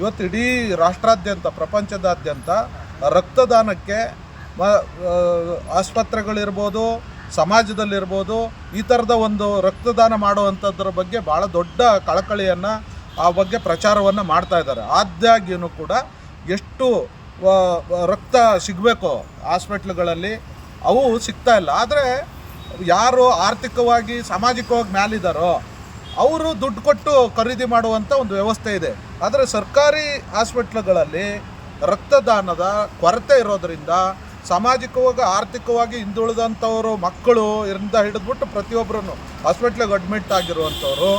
ಇವತ್ತು ಇಡೀ ರಾಷ್ಟ್ರಾದ್ಯಂತ, ಪ್ರಪಂಚದಾದ್ಯಂತ ರಕ್ತದಾನಕ್ಕೆ ಆಸ್ಪತ್ರೆಗಳಿರ್ಬೋದು, ಸಮಾಜದಲ್ಲಿರ್ಬೋದು, ಈ ಥರದ ಒಂದು ರಕ್ತದಾನ ಮಾಡುವಂಥದ್ರ ಬಗ್ಗೆ ಭಾಳ ದೊಡ್ಡ ಕಳಕಳಿಯನ್ನು ಆ ಬಗ್ಗೆ ಪ್ರಚಾರವನ್ನು ಮಾಡ್ತಾ ಇದ್ದಾರೆ. ಆದಾಗ್ಯೂ ಕೂಡ ಎಷ್ಟು ರಕ್ತ ಸಿಗಬೇಕು ಹಾಸ್ಪಿಟ್ಲ್ಗಳಲ್ಲಿ, ಅವು ಸಿಗ್ತಾ ಇಲ್ಲ. ಆದರೆ ಯಾರು ಆರ್ಥಿಕವಾಗಿ, ಸಾಮಾಜಿಕವಾಗಿ ಮ್ಯಾಲಿದ್ದಾರೋ ಅವರು ದುಡ್ಡು ಕೊಟ್ಟು ಖರೀದಿ ಮಾಡುವಂಥ ಒಂದು ವ್ಯವಸ್ಥೆ ಇದೆ. ಆದರೆ ಸರ್ಕಾರಿ ಹಾಸ್ಪಿಟ್ಲ್ಗಳಲ್ಲಿ ರಕ್ತದಾನದ ಕೊರತೆ ಇರೋದರಿಂದ ಸಾಮಾಜಿಕವಾಗಿ, ಆರ್ಥಿಕವಾಗಿ ಹಿಂದುಳಿದಂಥವರು ಮಕ್ಕಳು ಇಂದ ಹಿಡಿದ್ಬಿಟ್ಟು ಪ್ರತಿಯೊಬ್ಬರೂ ಹಾಸ್ಪಿಟ್ಲಿಗೆ ಅಡ್ಮಿಟ್ ಆಗಿರುವಂಥವರು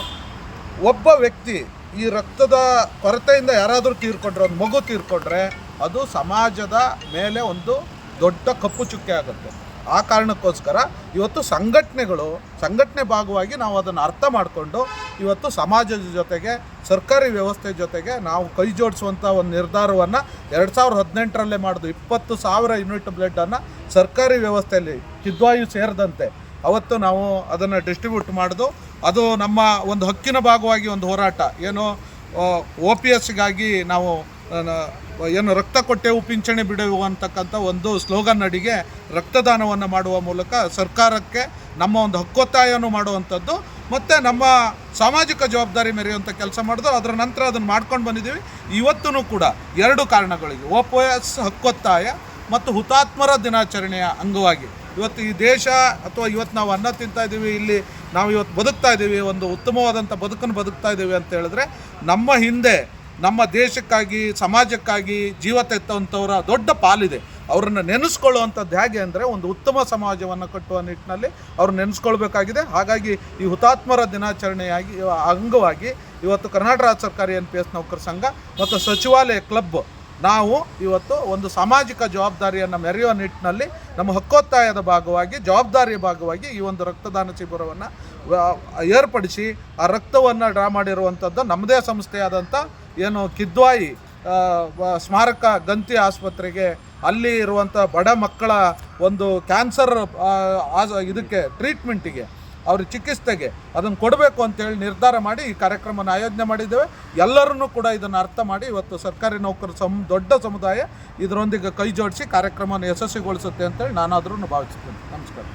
ಒಬ್ಬ ವ್ಯಕ್ತಿ ಈ ರಕ್ತದ ಕೊರತೆಯಿಂದ ಯಾರಾದರೂ ತೀರ್ಕೊಂಡ್ರೆ, ಒಂದು ಮಗು ತೀರ್ಕೊಂಡ್ರೆ, ಅದು ಸಮಾಜದ ಮೇಲೆ ಒಂದು ದೊಡ್ಡ ಕಪ್ಪು ಚುಕ್ಕೆ ಆಗುತ್ತೆ. ಆ ಕಾರಣಕ್ಕೋಸ್ಕರ ಇವತ್ತು ಸಂಘಟನೆಗಳು, ಸಂಘಟನೆ ಭಾಗವಾಗಿ ನಾವು ಅದನ್ನು ಅರ್ಥ ಮಾಡಿಕೊಂಡು ಇವತ್ತು ಸಮಾಜದ ಜೊತೆಗೆ, ಸರ್ಕಾರಿ ವ್ಯವಸ್ಥೆ ಜೊತೆಗೆ ನಾವು ಕೈ ಜೋಡಿಸುವಂಥ ಒಂದು ನಿರ್ಧಾರವನ್ನು ಎರಡು ಸಾವಿರದ ಹದಿನೆಂಟರಲ್ಲೇ ಮಾಡಿದ್ವು. ಇಪ್ಪತ್ತು ಸಾವಿರ ಯೂನಿಟ್ ಬ್ಲಡ್ಡನ್ನು ಸರ್ಕಾರಿ ವ್ಯವಸ್ಥೆಯಲ್ಲಿ ಕಿದ್ವಾಯು ಸೇರಿದಂತೆ ಅವತ್ತು ನಾವು ಅದನ್ನು ಡಿಸ್ಟ್ರಿಬ್ಯೂಟ್ ಮಾಡಿದು ಅದು ನಮ್ಮ ಒಂದು ಹಕ್ಕಿನ ಭಾಗವಾಗಿ ಒಂದು ಹೋರಾಟ. ಏನು ಒ ಪಿ ಎಸ್ಗಾಗಿ ನಾವು ಏನು ರಕ್ತ ಕೊಟ್ಟೆವು ಪಿಂಚಣಿ ಬಿಡೆವು ಅಂತಕ್ಕಂಥ ಒಂದು ಸ್ಲೋಗನ್ ಅಡಿಗೆ ರಕ್ತದಾನವನ್ನು ಮಾಡುವ ಮೂಲಕ ಸರ್ಕಾರಕ್ಕೆ ನಮ್ಮ ಒಂದು ಹಕ್ಕೊತ್ತಾಯವನ್ನು ಮಾಡುವಂಥದ್ದು. ಮತ್ತು ನಮ್ಮ ಸಾಮಾಜಿಕ ಜವಾಬ್ದಾರಿ ಮೆರೆಯುವಂಥ ಕೆಲಸ ಮಾಡಿದ್ರು. ಅದರ ನಂತರ ಅದನ್ನು ಮಾಡ್ಕೊಂಡು ಬಂದಿದ್ದೀವಿ. ಇವತ್ತೂ ಕೂಡ ಎರಡು ಕಾರಣಗಳಿಗೆ ಒ ಪಿ ಎಸ್ ಹಕ್ಕೊತ್ತಾಯ ಮತ್ತು ಹುತಾತ್ಮರ ದಿನಾಚರಣೆಯ ಅಂಗವಾಗಿ. ಇವತ್ತು ಈ ದೇಶ ಅಥವಾ ಇವತ್ತು ನಾವು ಅನ್ನ ತಿಂತಾ ಇದ್ದೀವಿ, ಇಲ್ಲಿ ನಾವು ಇವತ್ತು ಬದುಕ್ತಾ ಇದ್ದೀವಿ, ಒಂದು ಉತ್ತಮವಾದಂಥ ಬದುಕನ್ನು ಬದುಕ್ತಾ ಇದ್ದೀವಿ ಅಂತ ಹೇಳಿದ್ರೆ ನಮ್ಮ ಹಿಂದೆ ನಮ್ಮ ದೇಶಕ್ಕಾಗಿ, ಸಮಾಜಕ್ಕಾಗಿ ಜೀವ ತೆತ್ತಂಥವರ ದೊಡ್ಡ ಪಾಲಿದೆ. ಅವರನ್ನು ನೆನೆಸ್ಕೊಳ್ಳುವಂಥದ್ದು ಹೇಗೆ ಅಂದರೆ ಒಂದು ಉತ್ತಮ ಸಮಾಜವನ್ನು ಕಟ್ಟುವ ನಿಟ್ಟಿನಲ್ಲಿ ಅವ್ರು ನೆನೆಸ್ಕೊಳ್ಬೇಕಾಗಿದೆ. ಹಾಗಾಗಿ ಈ ಹುತಾತ್ಮರ ದಿನಾಚರಣೆಯಾಗಿ ಅಂಗವಾಗಿ ಇವತ್ತು ಕರ್ನಾಟಕ ರಾಜ್ಯ ಸರ್ಕಾರಿ ಎನ್ ಪಿ ನೌಕರ ಸಂಘ ಮತ್ತು ಸಚಿವಾಲಯ ಕ್ಲಬ್ ನಾವು ಇವತ್ತು ಒಂದು ಸಾಮಾಜಿಕ ಜವಾಬ್ದಾರಿಯನ್ನು ಮೆರೆಯುವ ನಿಟ್ಟಿನಲ್ಲಿ ನಮ್ಮ ಹಕ್ಕೊತ್ತಾಯದ ಭಾಗವಾಗಿ, ಜವಾಬ್ದಾರಿಯ ಭಾಗವಾಗಿ ಈ ಒಂದು ರಕ್ತದಾನ ಶಿಬಿರವನ್ನು ಏರ್ಪಡಿಸಿ ಆ ರಕ್ತವನ್ನು ಡ್ರಾ ಮಾಡಿರುವಂಥದ್ದು ನಮ್ಮದೇ ಸಂಸ್ಥೆಯಾದಂಥ ಏನು ಕಿದ್ವಾಯಿ ಸ್ಮಾರಕ ಗಂತಿ ಆಸ್ಪತ್ರೆಗೆ ಅಲ್ಲಿ ಇರುವಂಥ ಬಡ ಮಕ್ಕಳ ಒಂದು ಕ್ಯಾನ್ಸರ್ ಇದಕ್ಕೆ ಟ್ರೀಟ್ಮೆಂಟಿಗೆ, ಅವ್ರ ಚಿಕಿತ್ಸೆಗೆ ಅದನ್ನು ಕೊಡಬೇಕು ಅಂತೇಳಿ ನಿರ್ಧಾರ ಮಾಡಿ ಈ ಕಾರ್ಯಕ್ರಮನ ಆಯೋಜನೆ ಮಾಡಿದ್ದೇವೆ. ಎಲ್ಲರನ್ನೂ ಕೂಡ ಇದನ್ನು ಅರ್ಥ ಮಾಡಿ ಇವತ್ತು ಸರ್ಕಾರಿ ನೌಕರ ಸಮ್, ದೊಡ್ಡ ಸಮುದಾಯ ಇದರೊಂದಿಗೆ ಕೈ ಜೋಡಿಸಿ ಕಾರ್ಯಕ್ರಮವನ್ನು ಯಶಸ್ವಿಗೊಳಿಸುತ್ತೆ ಅಂತೇಳಿ ನಾನಾದ್ರೂ ಭಾವಿಸ್ತೀನಿ. ನಮಸ್ಕಾರ.